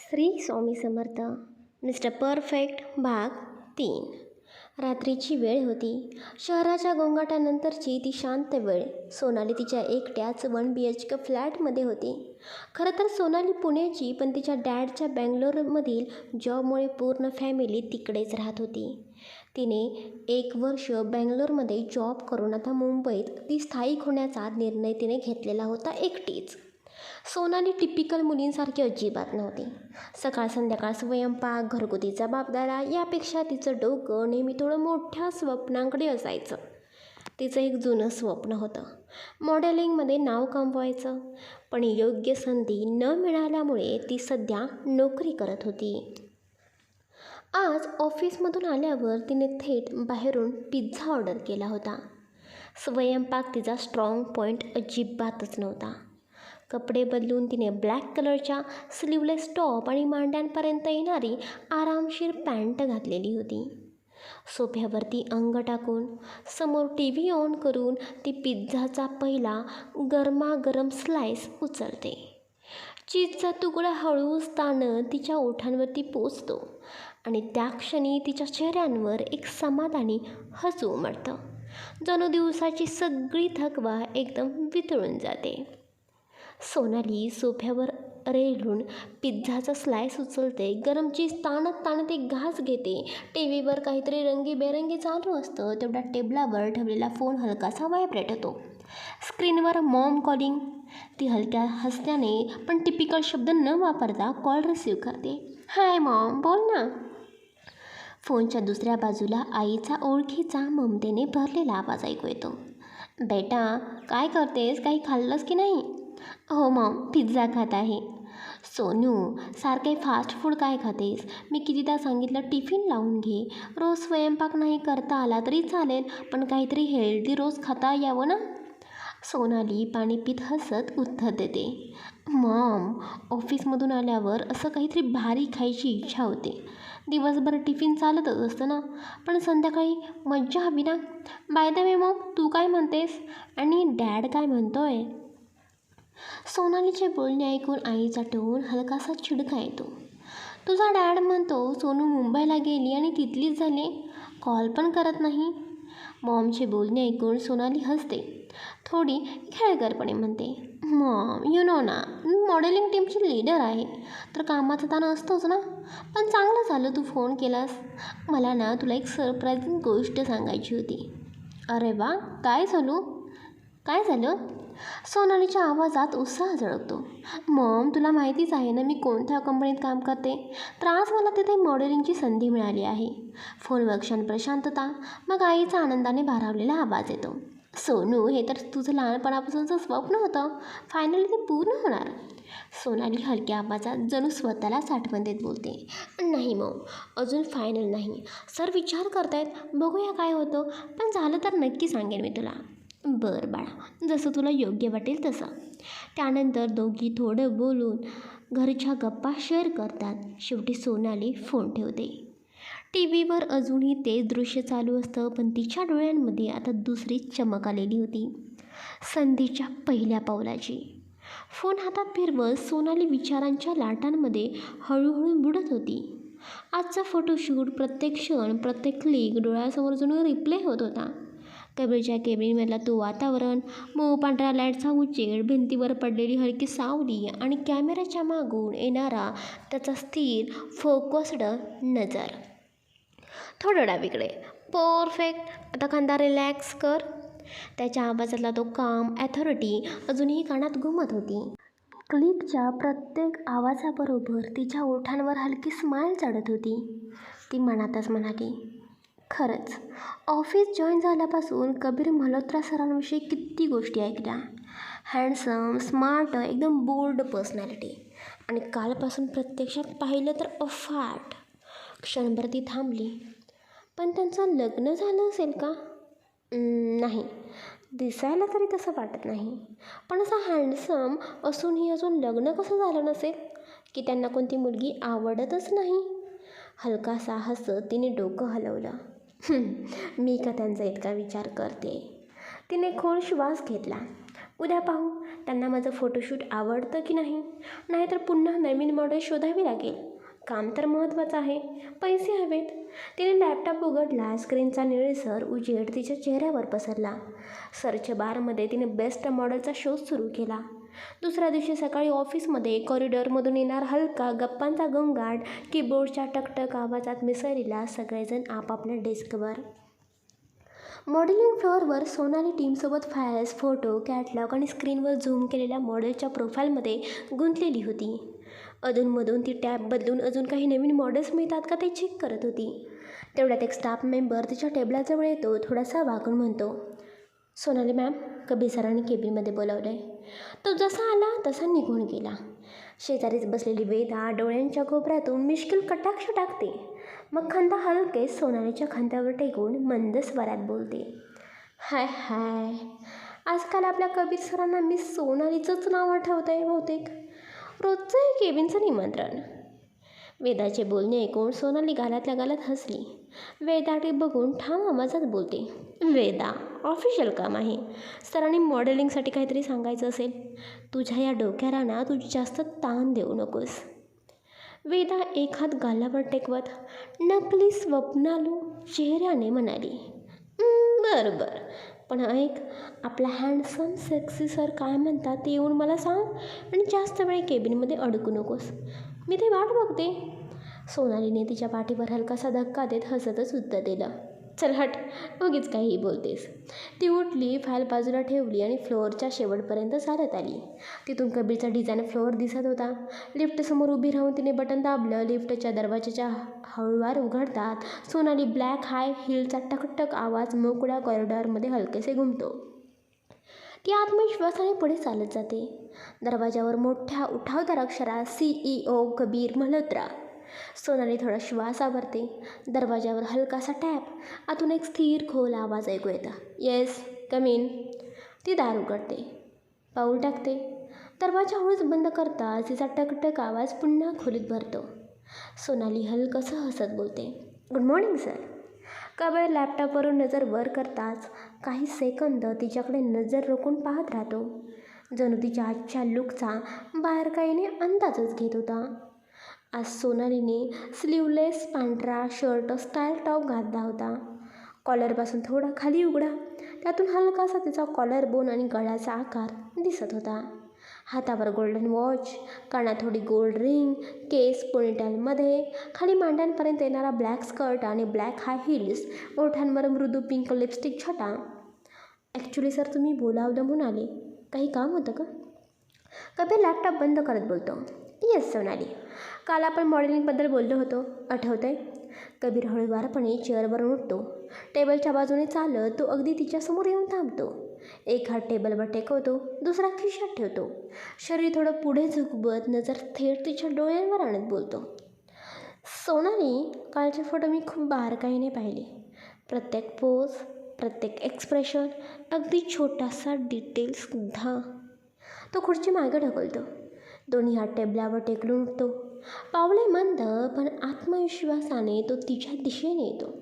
Shri Swami Samarth. Mister perfect भाग तीन. रात्रीची वेळ होती. शहराच्या गोंगाटानंतरची ती शांत वेळ. सोनाली तिच्या एकट्याच वन बी एच के फ्लॅटमध्ये होती. खरं तर सोनाली पुण्याची पण तिच्या डॅडच्या बँगलोरमधील जॉबमुळे पूर्ण फॅमिली तिकडेच राहत होती. तिने एक वर्ष बँगलोरमध्ये जॉब करून आता मुंबईत ती स्थायिक होण्याचा निर्णय तिने घेतलेला होता एकटीच. सोनाली टिपिकल मुलींसारखी अजिबात नव्हती. सकाळ संध्याकाळ स्वयंपाक घरगुतीचा बापदारा यापेक्षा तिचं डोकं नेहमी थोडं मोठ्या स्वप्नांकडे असायचं. तिचं एक जुनं स्वप्न होतं. मॉडेलिंगमध्ये नाव कमवायचं. पण योग्य संधी न मिळाल्यामुळे ती सध्या नोकरी करत होती. आज ऑफिसमधून आल्यावर तिने थेट बाहेरून पिझ्झा ऑर्डर केला होता. स्वयंपाक तिचा स्ट्रॉंग पॉईंट अजिबातच नव्हता. कपडे बदलून तिने ब्लॅक कलरच्या स्लीवलेस टॉप आणि मांड्यांपर्यंत येणारी आरामशीर पॅन्ट घातलेली होती. सोफ्यावरती अंग टाकून समोर टी व्ही ऑन करून ती पिझ्झाचा पहिला गरमागरम स्लाइस उचलते. चीजचा तुकडा हळूच ताणत तिच्या ओठांवरती पोचतो आणि त्या क्षणी तिच्या चेहऱ्यांवर एक समाधानी हसू उमटतं. जणू दिवसाची सगळी थकवा एकदम वितळून जाते. सोनाली सोफ्यावर रेलून पिझ्झाचा स्लाइस उचलते. गरम चीज ताणत ताणत एक घास घेते. टी व्हीवर काहीतरी रंगीबेरंगी चालू असतं. तेवढ्या टेबलावर ठेवलेला फोन हलकासा व्हायब्रेट होतो. स्क्रीनवर मॉम कॉलिंग ती हलक्या हसण्याने पण टिपिकल शब्द न वापरता कॉल रिसीव करते. हाय मॉम बोल ना. फोनच्या दुसऱ्या बाजूला आईचा ओळखीचा ममतेने भरलेला आवाज ऐकू येतो. बेटा काय करतेस? काही खाल्लंस की नाही? हो मॉम पिझ्झा खात आहे. सोनू सारखे फास्ट फूड काय खातेस? मी कितीदा सांगितलं टिफिन लावून घे. रोज स्वयंपाक नाही करता आला तरी चालेल पण काहीतरी हेल्दी रोज खाता यावं ना? सोनाली पाणी पित हसत उत्तर देते. मॉम ऑफिसमधून आल्यावर असं काहीतरी भारी खायची इच्छा होते. दिवसभर टिफिन चालतच असतं ना? पण संध्याकाळी मज्जा हवी ना? बाय द वे मॉम तू काय म्हणतेस? आणि डॅड काय म्हणतोय? सोनालीचे बोलणे ऐकून आईचा टोन हलकासा चिडका येतो. तुझा डॅड म्हणतो सोनू मुंबईला गेली आणि तिथलीच झाली. कॉल पण करत नाही. मॉमचे बोलणे ऐकून सोनाली हसते. थोडी खेळगरपणे म्हणते मॉम यू नो ना मी मॉडेलिंग टीमची लीडर आहे. तर कामाचा ताण असतोच ना. पण चांगलं झालं तू फोन केलास. मला ना तुला एक सरप्राईजिंग गोष्ट सांगायची होती. अरे वा काय झालं काय झालं? सोनालीच्या आवाजात उत्साह झळकतो. मम तुला माहितीच आहे ना मी कोणत्या कंपनीत काम करते? तर आज मला तिथे मॉडेलिंगची संधी मिळाली आहे. फोन क्षणभर प्रशांतता. मग आईचा आनंदाने भारावलेला आवाज येतो. सोनू हे तर तुझं लहानपणापासूनचं स्वप्न होतं. फायनली ते पूर्ण होणार. सोनाली हलक्या आवाजात जणू स्वतःला साठवण देत बोलते. नाही मग अजून फायनल नाही. सर विचार करतायत. बघूया काय होतं. पण झालं तर नक्की सांगेन मी तुला. बरं बाळा जसं तुला योग्य वाटेल तसं. त्यानंतर दोघी थोडं बोलून घरच्या गप्पा शेअर करतात. शेवटी सोनाली फोन ठेवते. टी व्हीवर अजूनही तेच दृश्य चालू असतं पण तिच्या डोळ्यांमध्ये आता दुसरी चमक आलेली होती. संधीच्या पहिल्या पावलाची. फोन हातात फिरवत सोनाली विचारांच्या लाटांमध्ये हळूहळू बुडत होती. आजचा फोटोशूट प्रत्येक क्षण प्रत्येक क्लिक डोळ्यासमोर जणू रिप्ले होत होता. कबीरच्या केबिनमधला तो वातावरण. मऊ पांढऱ्या लाईटचा उजेड भिंतीवर पडलेली हलकी सावली आणि कॅमेऱ्याच्या मागून येणारा त्याचा स्थिर फोकस्ड नजर. थोडं डावीकडे. परफेक्ट. आता खांदा रिलॅक्स कर. त्याच्या आवाजातला तो काम ॲथॉरिटी अजूनही कानात घुमत होती. क्लिकच्या प्रत्येक आवाजाबरोबर तिच्या ओठांवर हलकी स्माईल चढत होती. ती मनातच म्हणाली खरंच. ऑफिस जॉईन झाल्यापासून कबीर मल्होत्रा सरांविषयी किती गोष्टी ऐकल्या. हँडसम स्मार्ट एकदम बोल्ड पर्सनॅलिटी आणि कालपासून प्रत्यक्षात पाहिलं तर अफाट. क्षणभर ती थांबली. पण त्यांचं लग्न झालं असेल का? नाही. दिसायला तरी तसं वाटत नाही. पण असं हँडसम असूनही अजून लग्न कसं झालं नसेल? की त्यांना कोणती मुलगी आवडतच नाही? हलकासा हसत तिने डोकं हलवलं. मी का त्यांचा इतका विचार करते? तिने खोल श्वास घेतला. उद्या पाहू त्यांना माझं फोटोशूट आवडतं की नाही? नाहीतर पुन्हा नवीन मॉडेल शोधावी लागेल. काम तर महत्त्वाचं आहे. पैसे हवेत. तिने लॅपटॉप उघडला स्क्रीनचा निळसर उजेड तिच्या चेहऱ्यावर पसरला. सर्च बारमध्ये तिने बेस्ट मॉडेलचा शोध सुरू केला. दुसऱ्या दिवशी सकाळी ऑफिसमध्ये कॉरिडॉरमधून येणार हलका गप्पांचा गोंगाट कीबोर्डच्या टकटक आवाजात मिसळलेला सगळेजण आपापल्या डेस्कवर. मॉडेलिंग फ्लोअरवर सोनाली टीमसोबत फायल्स फोटो कॅटलॉग आणि स्क्रीनवर झूम केलेल्या मॉडेलच्या प्रोफाईलमध्ये गुंतलेली होती. अधूनमधून ती टॅब बदलून अजून काही नवीन मॉडेल्स मिळतात का ते चेक करत होती. तेवढ्यात एक स्टाफ मेंबर तिच्या टेबलाजवळ येतो थोडासा वाकून म्हणतो सोनाली मॅम कबीर सरांनी केबिनमध्ये बोलावलं आहे तो जसा आला तसा निघून गेला. शेजारीच बसलेली वेदा डोळ्यांच्या कोपऱ्यातून मिश्किल कटाक्ष टाकते. मग खांद हलके सोनालीच्या खांद्यावर टेकून मंद स्वरात बोलते. हाय हाय. आजकाल आपल्या कबीर सरांना मी सोनालीचंच नाव आठवत आहे बहुतेक. रोजचं आहे केबिनचं निमंत्रण. वेदाचे बोलणे ऐकून सोनाली गालातल्या गालात हसली. वेदाकडे बघून ठाम आवाजात बोलते वेदा ऑफिशियल काम आहे. सरांनी मॉडेलिंगसाठी काहीतरी सांगायचं असेल. तुझ्या या डोक्याला ना तुझी जास्त ताण देऊ नकोस. वेदा एक हात गालावर टेकवत नकली स्वप्नालू चेहऱ्याने म्हणाली "हं, बरं बरं पण ऐक आपला हँडसम सेक्सी सर काय म्हणतात ते येऊन मला सांग आणि जास्त वेळ केबिनमध्ये अडकू नकोस. मी ते वाट बघते. सोनालीने तिच्या पाठीवर हलकासा धक्का देत हसतच उत्तर दिलं. चल हट उगीच काहीही बोलतेस. ती उठली फाईल बाजूला ठेवली आणि फ्लोअरच्या शेवटपर्यंत चालत आली. तिथून कबीरचा डिझाईन फ्लोअर दिसत होता. लिफ्टसमोर उभी राहून तिने बटन दाबलं. लिफ्टच्या दरवाजाच्या हळूवार उघडतात सोनाली ब्लॅक हाय हिलचा टकटक आवाज मोकळ्या कॉरिडॉरमध्ये हलकेसे घुमतो. ती आत्मविश्वासाने पुढे चालत जाते. दरवाजावर मोठ्या उठावदार अक्षरात C E O Kabir Malhotra Sonali थोडा श्वास आवरते. दरवाजावर हलकासा टॅप. आतून एक स्थिर खोल आवाज ऐकू येता. येस कमीन ती दार उघडते. पाऊल टाकते. दरवाजा हळूच बंद करताच तिचा टकटक आवाज पुन्हा खोलीत भरतो. सोनाली हलकसं हसत बोलते. Good morning sir. कबीर लॅपटॉपवरून नजर वर करताच काही सेकंद तिच्याकडे नजर रोखून पाहत राहतो. जणू तिच्या आजच्या लुकचा बाहेरकाईने अंदाजच घेत होता. आज सोनालीने स्लीवलेस पांढरा शर्ट स्टाईल टॉप घातला होता. कॉलरपासून थोडा खाली उघडा. त्यातून हलकासा तिचा कॉलर बोन आणि गळ्याचा आकार दिसत होता. हातावर गोल्डन वॉच कानात थोडी गोल्ड रिंग केस पोनिटॅलमध्ये खाली मांड्यांपर्यंत येणारा ब्लॅक स्कर्ट आणि ब्लॅक हाय हिल्स ओठांवर मृदू पिंक लिपस्टिक छटा. ॲक्च्युली सर तुम्ही बोलावलं म्हणून आले काही काम होतं का? कबीर लॅपटॉप बंद करत बोलतो? येस सोनाली. काल आपण मॉडेलिंगबद्दल बोललो होतो आठवतं आहे कबीर हळूवारपणे चेअरवरून उठतो. टेबलच्या बाजूने चालत तो अगदी तिच्यासमोर येऊन थांबतो. एक हात टेबलवर टेकवतो दुसरा खिशात ठेवतो. शरीर थोडं पुढे झुकवत नजर थेट तिच्या डोळ्यांवर आणत बोलतो. सोनाली कालचे फोटो मी खूप बारकाईने पाहिले. प्रत्येक पोज प्रत्येक एक्सप्रेशन अगदी छोटासा डिटेल्ससुद्धा तो खुर्ची मागे ढकलतो. दोन्ही हात टेबलावर टेकलून उठतो. पावले मंद पण आत्मविश्वासाने तो तिच्या दिशेने येतो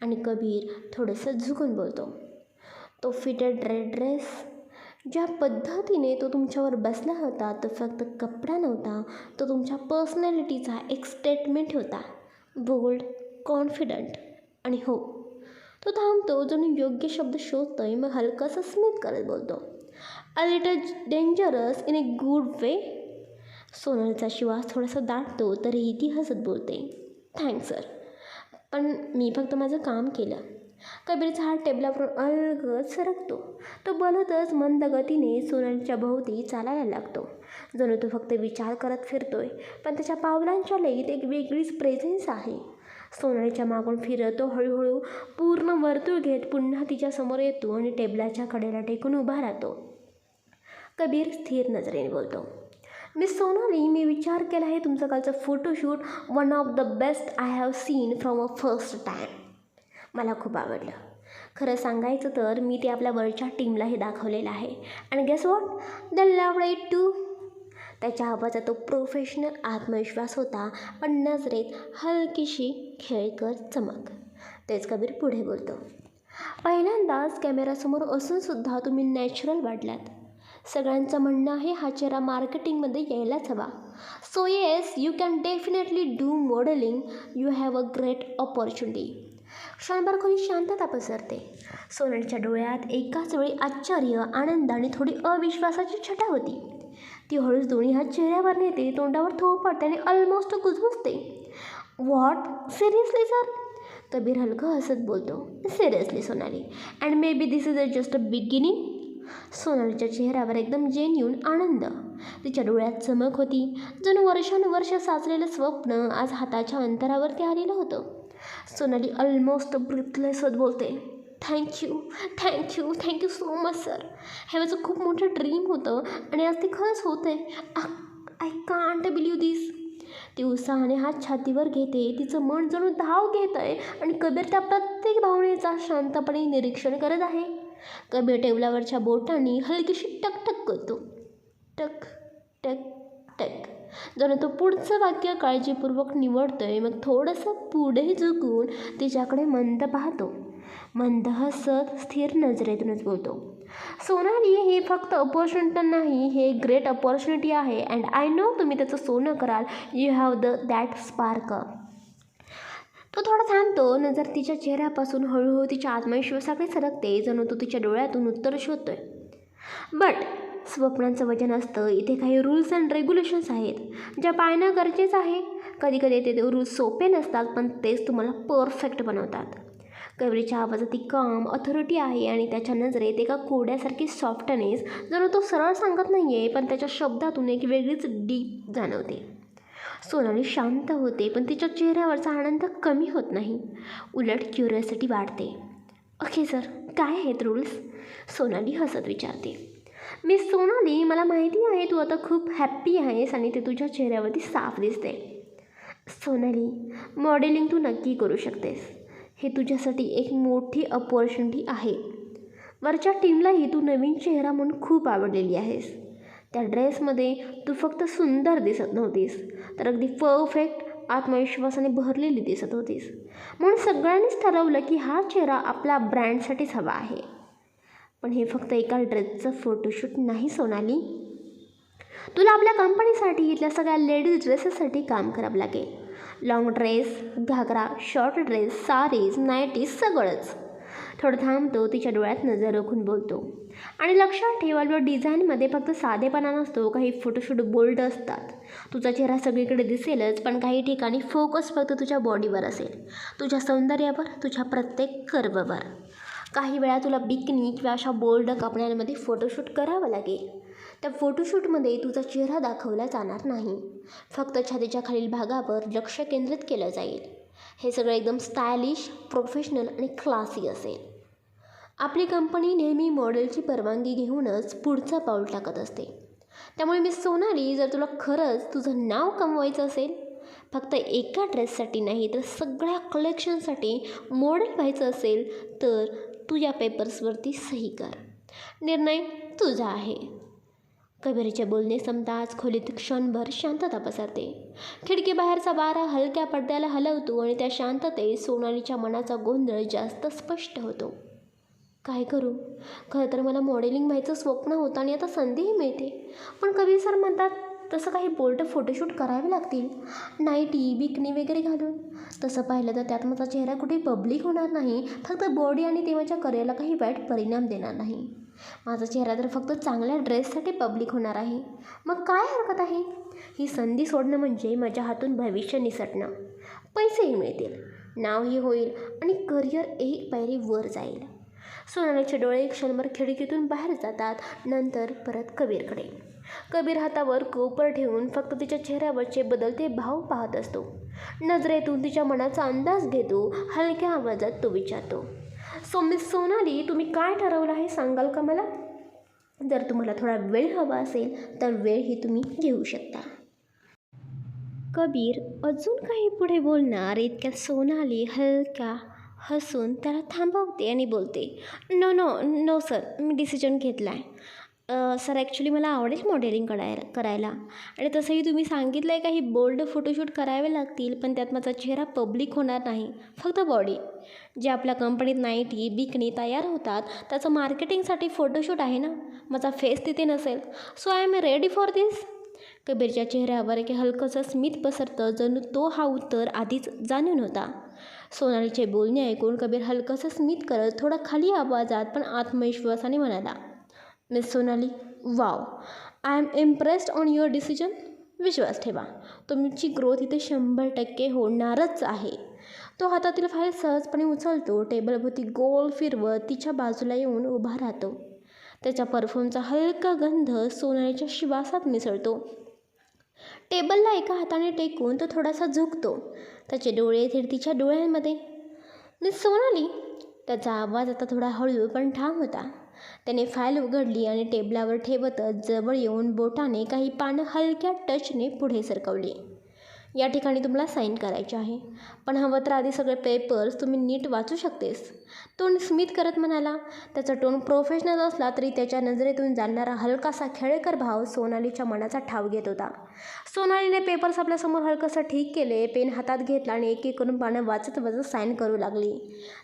आणि कबीर थोडंसं झुकून बोलतो. तो फिटेड रेड ड्रेस ज्या पद्धतीने तो तुमच्यावर बसला होता तो फक्त कपडा नव्हता तो तुमच्या पर्सनॅलिटीचा एक स्टेटमेंट होता. बोल्ड कॉन्फिडंट आणि हो. तो थांबतो जो योग्य शब्द शोधतोय मग हलकंसं स्मित करत बोलतो. A little dangerous in a good way सोनलचा शिवास थोडासा दाटतो तरीही ती हसत बोलते. Thanks sir. पण मी फक्त माझं काम केलं. कबीरचा हात टेबलावरून अलगत सरकतो. तो बोलतच मंद गतीने सोनलच्या भोवती चालायला लागतो. जणू तो फक्त विचार करत फिरतोय पण त्याच्या पावलांच्या लईत एक वेगळीच प्रेझेन्स आहे. सोनलीच्या मागून फिरत तो हळूहळू पूर्ण वर्तुळ घेत पुन्हा तिच्यासमोर येतो आणि टेबलाच्या कडेला टेकून उभा राहतो. कबीर स्थिर नजरेने बोलतो. मी सोनाली मी विचार केला आहे तुमचं कालचं photoshoot one of the best I have seen from a first time मला खूप आवडलं. खरं सांगायचं तर मी ते आपल्या वरच्या टीमलाही दाखवलेलं आहे. आणि guess what the love it too त्याच्या आवाजात तो प्रोफेशनल आत्मविश्वास होता पण नजरेत हलकीशी खेळकर चमक. तेच कबीर पुढे बोलतो. पहिल्यांदाच कॅमेरासमोर असूनसुद्धा तुम्ही नॅचरल वाटलात. सगळ्यांचं म्हणणं आहे हा चेहरा मार्केटिंगमध्ये यायलाच हवा. So yes you can definitely do modelling you have a great opportunity क्षणभर खोली शांतता पसरते. सोनलच्या डोळ्यात एकाच वेळी आश्चर्य आनंद आणि थोडी अविश्वासाची छटा होती. ती हळूच दोन्ही हात चेहऱ्यावर नेते तोंडावर थोपडते आणि ऑलमोस्ट कुजबुजते. व्हॉट सिरियसली सर कबीर हलकं हसत बोलतो. Seriously Sonali. And may be this is a just a beginning सोनालीच्या चेहऱ्यावर एकदम जेन्यून आनंद. तिच्या डोळ्यात चमक होती जणू वर्षानुवर्ष साचलेलं स्वप्न आज हाताच्या अंतरावरती आलेलं होतं. सोनाली ऑलमोस्ट ब्रिथलेस होत बोलते thank you thank you thank you so much sir हे माझं खूप मोठं ड्रीम होतं आणि आज ते खरंच होतं आहे आय कांट बिलीव दिस ती उत्साहाने हात छातीवर घेते तिचं मन जणू धाव घेत आहे आणि कबीर त्या प्रत्येक भावनेचा शांतपणे निरीक्षण करत आहे. कबीर टेबलावरच्या बोटांनी हलकीशी टकटक करतो. टक टक टक. जर तो पुढचं वाक्य काळजीपूर्वक निवडतोय मग थोडंसं पुढे झुकून तिच्याकडे मंद पाहतो. मंद हसत स्थिर नजरेतूनच बोलतो. सोनाली हे फक्त अपॉर्च्युनिटी नाही हे ग्रेट अपॉर्च्युनिटी आहे. अँड आय नो तुम्ही त्याचं सोनं कराल. You have the that spark तो थोडा थांबतो नजर तिच्या चेहऱ्यापासून हळूहळू तिच्या आत्मविश्वासाकडे सरकते जणू तो तिच्या डोळ्यातून उत्तर शोधतोय. बट स्वप्नांचं वजन असतं. इथे काही रूल्स अँड रेग्युलेशन्स आहेत ज्या पाळणं गरजेचं आहे. कधी कधी ते रूल्स सोपे नसतात पण तेच तुम्हाला परफेक्ट बनवतात. कवरीच्या आवाजात ती काम अथॉरिटी आहे आणि त्याच्या नजरेत एका कोड्यासारखी सॉफ्टनेस जणू तो सरळ सांगत नाही आहे पण त्याच्या शब्दातून एक वेगळीच डीप जाणवते. सोनाली शांत होते पण तिच्या चेहऱ्यावरचा आनंद कमी होत नाही. उलट क्युरियोसिटी वाढते. ओके सर काय आहेत रूल्स सोनाली हसत विचारते. मी सोनाली मला माहिती आहे तू आता खूप हॅप्पी आहेस आणि ते तुझ्या चेहऱ्यावरती साफ दिसते. सोनाली मॉडेलिंग तू नक्की करू शकतेस. हे तुझ्यासाठी एक मोठी अपॉर्च्युनिटी आहे. वरच्या टीमलाही तू नवीन चेहरा म्हणून खूप आवडलेली आहेस. त्या ड्रेसमध्ये तू फक्त सुंदर दिसत नव्हतीस तर अगदी परफेक्ट आत्मविश्वासाने भरलेली दिसत होतीस. म्हणून सगळ्यांनीच ठरवलं की हा चेहरा आपल्या ब्रँडसाठीच हवा आहे. पण हे फक्त एका ड्रेसचं फोटोशूट नाही सोनाली. तुला आपल्या कंपनीसाठी इथल्या सगळ्या लेडीज ड्रेसेससाठी काम करावं लागेल. Long dress ghagra short dress saris nighties सगळंच. थोडं थांबतो तिच्या डोळ्यात नजर रोखून बोलतो. आणि लक्षात ठेव अल्बा डिझाईनमध्ये फक्त साधेपणा नसतो काही फोटोशूट बोल्ड असतात. तुझा चेहरा सगळीकडे दिसेलच पण काही ठिकाणी फोकस फक्त तुझ्या बॉडीवर असेल. तुझ्या सौंदर्यावर तुझ्या प्रत्येक कर्ववर. काही वेळा तुला बिकनी किंवा अशा बोल्ड कपड्यांमध्ये फोटोशूट करावं लागेल. त्या फोटोशूटमध्ये तुझा चेहरा दाखवला जाणार नाही. फक्त छातीच्या खालील भागावर लक्ष केंद्रित केलं जाईल. हे सगळं एकदम स्टायलिश प्रोफेशनल आणि क्लासी असेल. आपली कंपनी नेहमी मॉडेलची परवानगी घेऊनच पुढचं पाऊल टाकत असते. त्यामुळे मी सोनाली जर तुला खरंच तुझं नाव कमवायचं असेल फक्त एका ड्रेससाठी नाही तर सगळ्या कलेक्शनसाठी मॉडेल व्हायचं असेल तर तू या पेपर्सवरती सही कर. निर्णय तुझा आहे. कबीरचे बोलणे संपताच खोलीत क्षणभर शांतता पसरते. खिडकीबाहेरचा वारा हलक्या पडद्याला हलवतो आणि त्या शांततेत सोनालीच्या मनाचा गोंधळ जास्त स्पष्ट होतो. काय करू? खरं तर मला मॉडेलिंग व्हायचं स्वप्न होतं आणि आता संधीही मिळते. पण कबीर सर म्हणतात तसं काही बोल्ट फोटोशूट करावे लागतील. नाईटी बिकनी वगैरे घालून. तसं पाहिलं तर त्यात माझा चेहरा कुठे पब्लिक होणार नाही. फक्त बॉडी आणि तेव्हाच्या करिअरला काही वाईट परिणाम देणार नाही. माझा चेहरा तर फक्त चांगल्या ड्रेससाठी पब्लिक होणार आहे. मग काय हरकत आहे? ही संधी सोडणं म्हणजे माझ्या हातून भविष्य निसटणं. पैसेही मिळतील नावही होईल आणि करिअर एक पायरी वर जाईल. सोनालीचे डोळे क्षणभर खिडकीतून बाहेर जातात नंतर परत कबीरकडे. कबीर हातावर कोपर ठेवून फक्त तिच्या चेहऱ्यावरचे बदलते भाव पाहत असतो. नजरेतून तिच्या मनाचा अंदाज घेतो हलक्या आवाजात तो विचारतो. सो मिस सोनाली तुम्ही काय ठरवलं आहे सांगाल का मला? जर तुम्हाला थोडा वेळ हवा असेल तर वेळही तुम्ही घेऊ शकता. कबीर अजून काही पुढे बोलणार? इतक्या सोनाली हलक्या हसून त्याला थांबवते आणि बोलते. नो नो नो सर मी डिसिजन घेतला आहे सर ॲक्च्युली मला आवडेल मॉडेलिंग करायला करायला. आणि तसंही तुम्ही सांगितलं आहे काही बोल्ड फोटोशूट करावे लागतील पण त्यात माझा चेहरा पब्लिक होणार नाही. फक्त बॉडी जे आपल्या कंपनीत नाईटी बिकणी तयार होतात त्याचं मार्केटिंगसाठी फोटोशूट आहे ना? माझा फेस तिथे नसेल. So I am ready for this कबीरच्या चेहऱ्यावर एक हलकंसं स्मित पसरतं जणू तो हा उत्तर आधीच जाणून होता. सोनालीचे बोलणे ऐकून कबीर हलकंसं स्मित करत थोडा खाली आवाजात पण आत्मविश्वासाने म्हणाला Miss Sonali wow. I am impressed on your decision विश्वास ठेवा. तुमची ग्रोथ इथे शंभर टक्के होणारच आहे. तो हातातील फाईल सहजपणे उचलतो. टेबलभोवती गोल फिरवत तिच्या बाजूला येऊन उभा राहतो. त्याच्या परफ्यूमचा हलका गंध सोनालीच्या श्वासात मिसळतो. टेबलला एका हाताने टेकून तो थोडासा झुकतो. त्याचे डोळे थेट तिच्या डोळ्यांमध्ये. मिस सोनाली त्याचा आवाज आता थोडा हळू पण ठाम होता. त्याने फाईल उघडली आणि टेबलावर ठेवतच जवळ येऊन बोटाने काही पानं हलक्या टचने पुढे सरकवली. या ठिकाणी तुम्हाला साईन करायचे आहे. पण हवं तर आधी सगळे पेपर्स तुम्ही नीट वाचू शकतेस. तोंड स्मित करत म्हणाला त्याचा टोन प्रोफेशनल असला तरी त्याच्या नजरेतून जाणणारा हलकासा खेळकर भाव सोनालीच्या मनाचा ठाव घेत होता. सोनालीने पेपर्स आपल्यासमोर हलकंसं ठीक केले पेन हातात घेतला आणि एक एक करून पानं वाचत वाचत साईन करू लागली.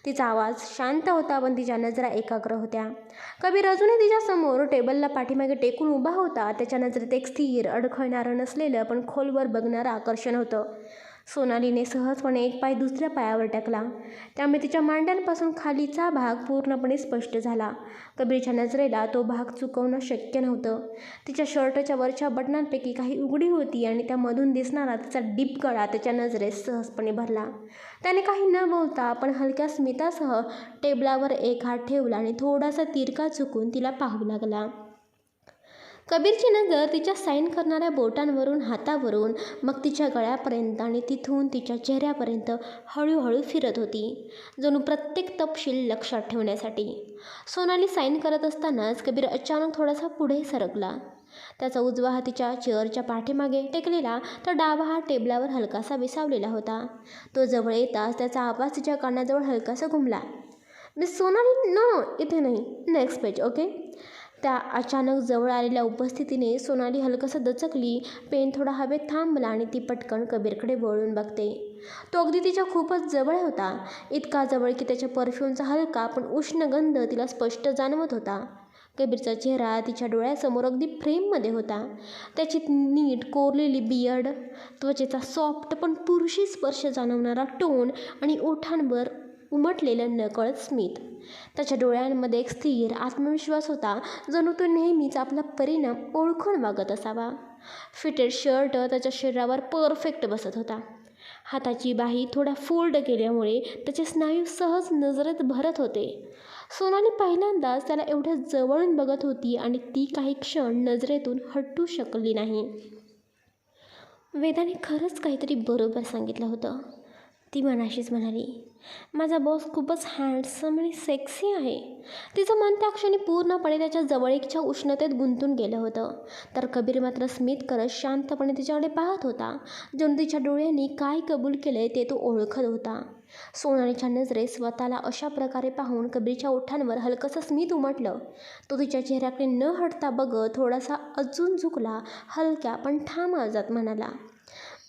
तिचा आवाज शांत होता पण तिच्या नजरा एकाग्र होत्या. कबीर अजूनही तिच्यासमोर टेबलला पाठीमागे टेकून उभा होता. त्याच्या नजरेत एक स्थिर अडखळणारं नसलेलं पण खोलवर बघणारं आकर्षण होतं. सोनालीने सहजपणे एक पाय दुसऱ्या पायावर टाकला. त्यामुळे तिच्या मांड्यांपासून खालीचा भाग पूर्णपणे स्पष्ट झाला. कबीरच्या नजरेला तो भाग चुकवणं शक्य नव्हतं. तिच्या शर्टच्या वरच्या बटनांपैकी काही उघडी होती आणि त्यामधून दिसणारा तिचा डीप गळा त्याच्या नजरेस सहजपणे भरला. त्याने काही न बोलता पण हलक्या स्मितासह टेबलावर एक हात ठेवला आणि थोडासा तिरका चुकून तिला पाहू लागला. कबीरची नजर तिच्या साईन करणाऱ्या बोटांवरून हातावरून मग तिच्या गळ्यापर्यंत आणि तिथून तिच्या चेहऱ्यापर्यंत हळूहळू फिरत होती जणू प्रत्येक तपशील लक्षात ठेवण्यासाठी. सोनाली साईन करत असतानाच कबीर अचानक थोडासा पुढे सरकला. त्याचा उजवा हा तिच्या चेअरच्या पाठीमागे टेकलेला तर डावा हा टेबलावर हलकासा विसावलेला होता. तो जवळ येताच त्याचा आवाज तिच्या कानाजवळ हलकासा घुमला. मिस सोनाली नो इथे नाही. नेक्स्ट पेज ओके त्या अचानक जवळ आलेल्या उपस्थितीने सोनाली हलकसं दचकली पेन थोडा हवेत थांबला आणि ती पटकन कबीरकडे वळून बघते. तो अगदी तिच्या खूपच जवळ होता. इतका जवळ की त्याच्या परफ्यूमचा हलका पण उष्ण गंध तिला स्पष्ट जाणवत होता. कबीरचा चेहरा तिच्या डोळ्यासमोर अगदी फ्रेममध्ये होता. त्याची नीट कोरलेली बियर्ड त्वचेचा सॉफ्ट पण पुरुषी स्पर्श जाणवणारा टोन आणि ओठांवर उमटलेलं नकळत स्मित. त्याच्या डोळ्यांमध्ये एक स्थिर आत्मविश्वास होता जणू तो नेहमीच आपला परिणाम ओळखून वागत असावा. फिटेड शर्ट त्याच्या शरीरावर परफेक्ट बसत होता. हाताची बाही थोडा फोल्ड केल्यामुळे त्याचे स्नायू सहज नजरेत भरत होते. सोनाली पहिल्यांदाच त्याला एवढ्या जवळून बघत होती आणि ती काही क्षण नजरेतून हटू शकली नाही. वेदाने खरंच काहीतरी बरोबर सांगितलं होतं. ती मनाशीच म्हणाली माझा बॉस खूपच हँडसम आणि सेक्सी आहे. तिचं मन त्या क्षणी पूर्णपणे त्याच्या जवळीकच्या उष्णतेत गुंतून गेलं होतं. तर कबीर मात्र स्मित करत शांतपणे तिच्याकडे पाहत होता. जणू तिच्या डोळ्यांनी काय कबूल केले ते तो ओळखत होता. सोनालीच्या नजरेत स्वतःला अशा प्रकारे पाहून कबीरच्या ओठांवर हलकंसं स्मित उमटलं. तो तिच्या चेहऱ्याकडे न हटता बघत थोडासा अजून झुकला हलक्या पण ठाम आवाजात म्हणाला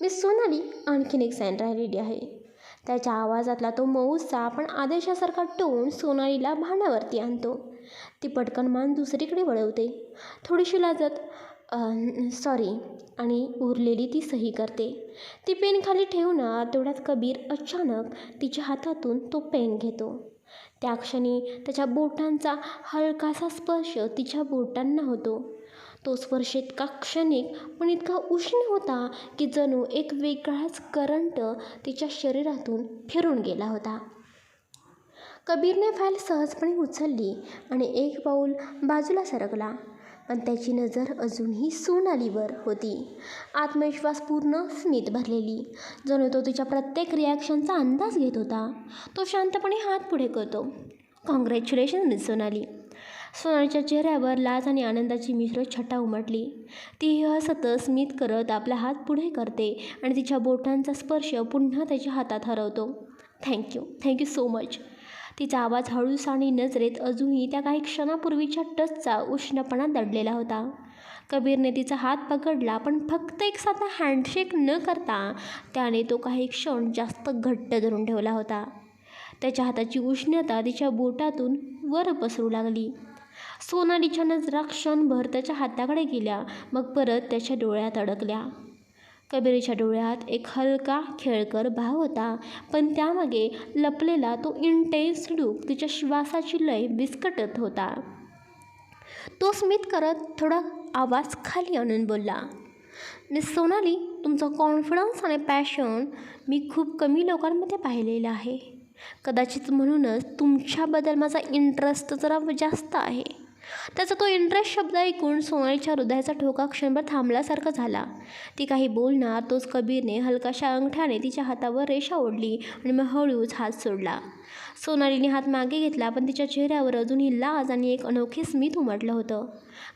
मी सोनाली आणखीन एक सॅन राहिलेली आहे. त्याच्या आवाजातला तो मऊसा पण आदेशासारखा टोन सोनालीला भांडावरती आणतो. ती पटकन मान दुसरीकडे वळवते. थोडीशी लाजत सॉरी आणि उरलेली ती सही करते. ती पेन खाली ठेवणार तेवढ्यात कबीर अचानक तिच्या हातातून तो पेन घेतो. त्या क्षणी त्याच्या बोटांचा हलकासा स्पर्श तिच्या बोटांना होतो. तो स्पर्श इतका क्षणिक पण इतका उष्ण होता की जणू एक वेगळाच करंट तिच्या शरीरातून फिरून गेला होता. कबीरने फाईल सहजपणे उचलली आणि एक पाऊल बाजूला सरकला पण त्याची नजर अजूनही सोनालीवर होती. आत्मविश्वास पूर्ण स्मित भरलेली. जणू तो तिच्या प्रत्येक रिॲक्शनचा अंदाज घेत होता. तो शांतपणे हात पुढे करतो. Congratulation miss Sonali. सोनाच्या चेहऱ्यावर लाज आणि आनंदाची मिश्र छटा उमटली. ती हसत स्मित करत आपला हात पुढे करते आणि तिच्या बोटांचा स्पर्श पुन्हा त्याच्या हातात हरवतो. Thank you thank you so much तिचा आवाज हळूस आणि नजरेत अजूनही त्या काही क्षणापूर्वीच्या टचचा उष्णपणा दडलेला होता. कबीरने तिचा हात पकडला पण फक्त एक साधा हँडशेक न करता त्याने तो काही क्षण जास्त घट्ट धरून ठेवला होता. त्याच्या हाताची उष्णता तिच्या बोटातून वर पसरू लागली. सोनालीच्या नजरा क्षणभर त्याच्या हाताकडे गेल्या. मग परत त्याच्या डोळ्यात अडकल्या. कबीरच्या डोळ्यात एक हलका खेळकर भाव होता. पण त्यामागे लपलेला तो इंटेन्स लूक तिच्या श्वासाची लय विस्कटत होता. तो स्मित करत थोडा आवाज खाली आणून बोलला मिस सोनाली तुमचा कॉन्फिडन्स आणि पॅशन मी खूप कमी लोकांमध्ये पाहिलेलं आहे. कदाचित म्हणूनच तुमच्याबद्दल माझा इंटरेस्ट जरा जास्त आहे. त्याचा तो इंटरेस्ट शब्द ऐकून सोनालीच्या हृदयाचा ठोका क्षणभर थांबल्यासारखा झाला. ती काही बोलणार तोच कबीरने हलकाशा अंगठ्याने तिच्या हातावर रेषा ओढली आणि मग हळूच हात सोडला. सोनालीने हात मागे घेतला पण तिच्या चेहऱ्यावर अजूनही लाज आणि एक अनोखे स्मित उमटलं होतं.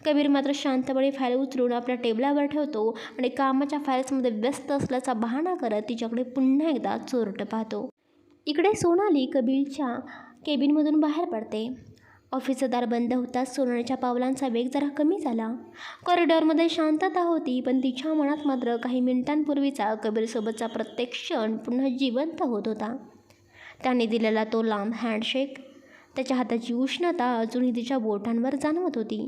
कबीर मात्र शांतपणे फाईल उचलून आपल्या टेबलावर ठेवतो आणि कामाच्या फाईल्समध्ये व्यस्त असल्याचा बहाणा करत तिच्याकडे पुन्हा एकदा चोरटं पाहतो. इकडे सोनाली कबीरच्या केबिनमधून बाहेर पडते. ऑफिसचं दार बंद होताच सोनालीच्या पावलांचा वेग जरा कमी झाला. कॉरिडॉरमध्ये शांतता होती पण तिच्या मनात मात्र काही मिनिटांपूर्वीचा कबीरसोबतचा प्रत्येक क्षण पुन्हा जिवंत होत होता. त्याने दिलेला तो लांब हँडशेक त्याच्या हाताची उष्णता अजूनही तिच्या बोटांवर जाणवत होती.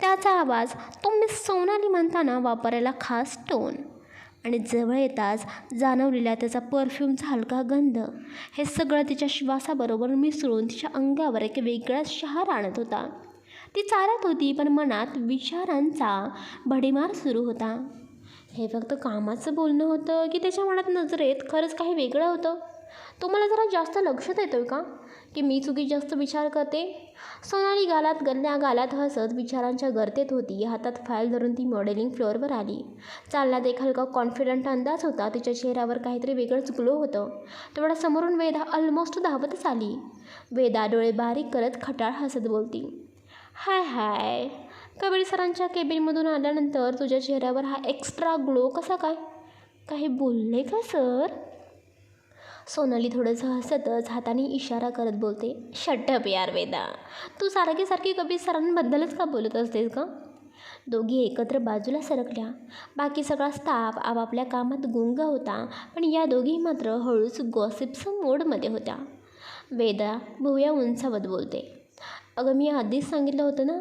त्याचा आवाज तो मिस सोनाली म्हणताना वापरायला खास टोन आणि जवळ येताच जाणवलेला त्याचा परफ्यूमचा हलका गंध. हे सगळं तिच्या श्वासाबरोबर मिसळून तिच्या अंगावर एक वेगळाच शहार आणत होता. ती चालत होती पण मनात विचारांचा भडीमार सुरू होता. हे फक्त कामाचं बोलणं होतं की त्याच्या मनात नजरेत खरंच काही वेगळं होतं? तो मला जरा जास्त लक्षात येतोय का? की मी चुकी जास्त विचार करते? सोनाली गालात गल्ल्या गालात हसत विचारांच्या गर्तेत होती. हातात फाईल धरून ती मॉडेलिंग फ्लोअरवर आली. चालण्यात एक हलका कॉन्फिडंट अंदाज होता. तिच्या चेहऱ्यावर काहीतरी वेगळं चुकलो होतं. तेवढ्या समोरून वेदा ऑलमोस्ट धावतच आली. वेदा डोळे बारीक करत खटाळ हसत बोलती. हाय हाय. कबीर सरांच्या केबिनमधून आल्यानंतर तुझ्या चेहऱ्यावर हा एक्स्ट्रा ग्लो कसा काय? काही बोलले का सर? सोनाली थोडंसं हसतच हाताने इशारा करत बोलते शटअप यार वेदा. तू सारखी सारखी कबीर सरांबद्दलच का बोलत असतेस का दोघी एकत्र बाजूला सरकल्या. बाकी सगळा स्टाफ आपापल्या कामात गुंग होता पण या दोघी मात्र हळूच गॉसिप्स मोडमध्ये होत्या. वेदा भुव्या उंचावत बोलते अगं मी आधीच सांगितलं होतं ना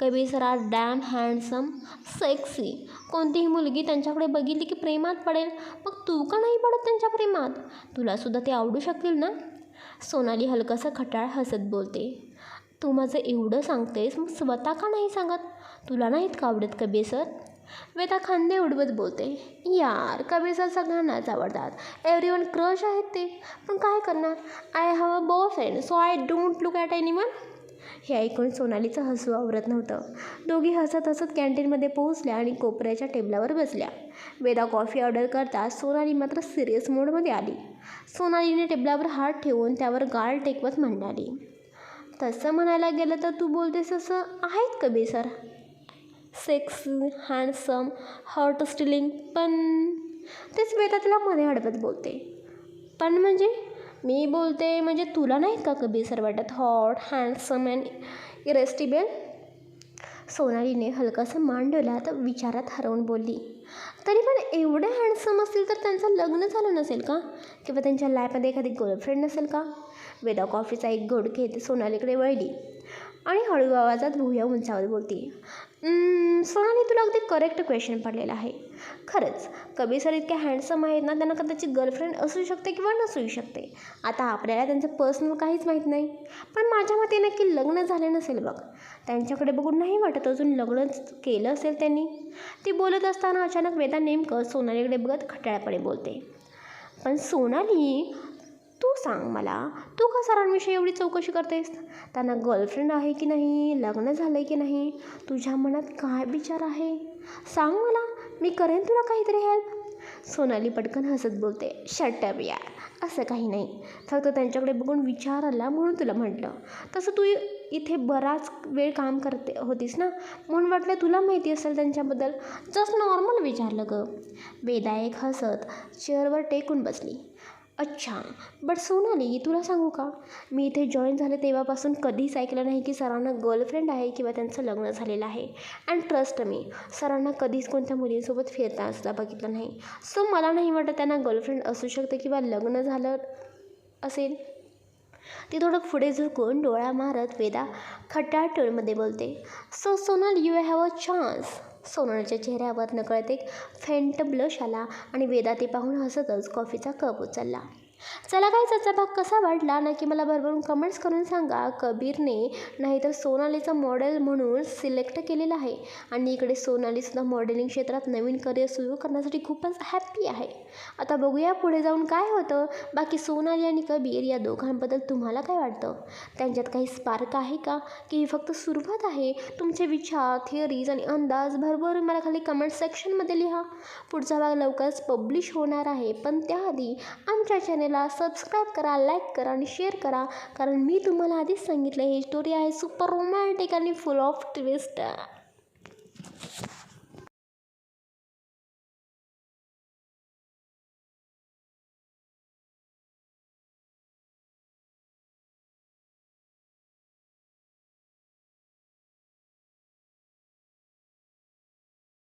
कबीर सरा डॅम हँडसम सेक्सी कोणतीही मुलगी त्यांच्याकडे बघितली की प्रेमात पडेल मग तू का नाही पडत त्यांच्या प्रेमात? तुलासुद्धा ते आवडू शकतील ना? सोनाली हलकासा खटाळ हसत बोलते. तू माझं एवढं सांगतेस मग स्वतः का नाही सांगत? तुला नाहीत का आवडत कबीर सर? वेदा खांदे उडवत बोलते. यार कबीर सर सगळ्यांनाच आवडतात. एव्हरी वन क्रश आहेत ते. पण काय करणार? I have a boy friend so I don't look at anyone हे ऐकून सोनालीचं हसू आवरत नव्हतं. दोघी हसत हसत कॅन्टीनमध्ये पोहोचल्या आणि कोपऱ्याच्या टेबलावर बसल्या. वेदा कॉफी ऑर्डर करता सोनाली मात्र सिरियस मोडमध्ये आली. सोनालीने टेबलावर हात ठेवून त्यावर गाळ टेकवत म्हणाली तसं म्हणायला गेलं तर तू बोलतेस असं आहेत Kabir sir sex handsome hot Stilling पण तेच वेदा तिला मध्ये अडवत बोलते. पण म्हणजे? मी बोलते म्हणजे तुला नाहीत का कबीर वाटत? Hot handsome and irresistible? सोनालीने हलकासा मान डोला तर विचारात हरवून बोलली. तरी पण एवढे हँडसम असतील तर त्यांचं लग्न झालं नसेल का? किंवा त्यांच्या लाईफमध्ये एखादी गर्लफ्रेंड नसेल का? वेदा कॉफीचा एक घोड घेत सोनालीकडे वळली. आणि हळू आवाजात भुया उंचावर बोलते सोनाली तुला अगदी करेक्ट क्वेश्चन पडलेला आहे. खरंच कबीर सर इतके हँडसम आहेत ना त्यांना कदाचित गर्लफ्रेंड असू शकते किंवा नसू शकते. आता आपल्याला त्यांचं पर्सनल काहीच माहीत नाही. पण माझ्या मते नक्की लग्न झाले नसेल बघ. त्यांच्याकडे बघून नाही वाटत अजून लग्नच केलं असेल त्यांनी. ती बोलत असताना अचानक वेदा नेमकं सोनालीकडे बघत खटाळपणे बोलते पण सोनाली तू सांग मला तू का सरांविषयी एवढी चौकशी करतेस? त्यांना गर्लफ्रेंड आहे की नाही लग्न झालं आहे की नाही तुझ्या मनात काय विचार आहे? सांग मला मी करेन तुला काहीतरी हेल्प सोनाली पटकन हसत बोलते शटअप यार. असं काही नाही. फक्त त्यांच्याकडे बघून विचार आला म्हणून तुला म्हटलं. तसं तू इथे बराच वेळ काम करते होतीस ना? म्हणून वाटलं तुला माहिती असेल त्यांच्याबद्दल. जस्ट नॉर्मल विचारलं गं. वेदा एक हसत चेअरवर टेकून बसली. अच्छा बट सोनाली तुला सांगू का? मी इथे जॉईन झाले तेव्हापासून कधीच ऐकलं नाही की सरांना गर्लफ्रेंड आहे किंवा त्यांचं लग्न झालेलं आहे. अँड ट्रस्ट मी सरांना कधीच कोणत्या मुलींसोबत फिरता असता बघितलं नाही. सो मला नाही वाटत त्यांना गर्लफ्रेंड असू शकते किंवा लग्न झालं असेल. ती थोडं पुढे झुकून डोळा मारत वेदा खट्याळ टोनमध्ये बोलते so Sonal you have a chance सोनलच्या चेहऱ्यावर नकळत एक फेंट ब्लश आला आणि वेदा ते पाहून हसतच कॉफीचा कप उचलला. चला काय त्याचा भाग कसा वाटला? नक्की मला भरभरून कमेंट्स करून सांगा. कबीरने नाहीतर सोनालीचा मॉडेल म्हणून सिलेक्ट केलेला आहे. आणि इकडे सोनालीसुद्धा मॉडेलिंग क्षेत्रात नवीन करिअर सुरू करण्यासाठी खूपच हॅप्पी आहे. आता बघूया पुढे जाऊन काय होतं. बाकी सोनाली आणि कबीर या दोघांबद्दल तुम्हाला काय वाटतं? त्यांच्यात काही स्पार्क आहे का? की ही फक्त सुरुवात आहे? तुमचे विचार थिअरीज आणि अंदाज भरभरून मला खाली कमेंट सेक्शनमध्ये लिहा. पुढचा भाग लवकरच पब्लिश होणार आहे. पण त्याआधी आमच्या चॅनेलला सबस्क्राईब करा लाईक करा आणि शेअर करा. कारण मी तुम्हाला आधीच सांगितलं ही स्टोरी आहे सुपर रोमॅन्टिक आणि फुल ऑफ ट्विस्ट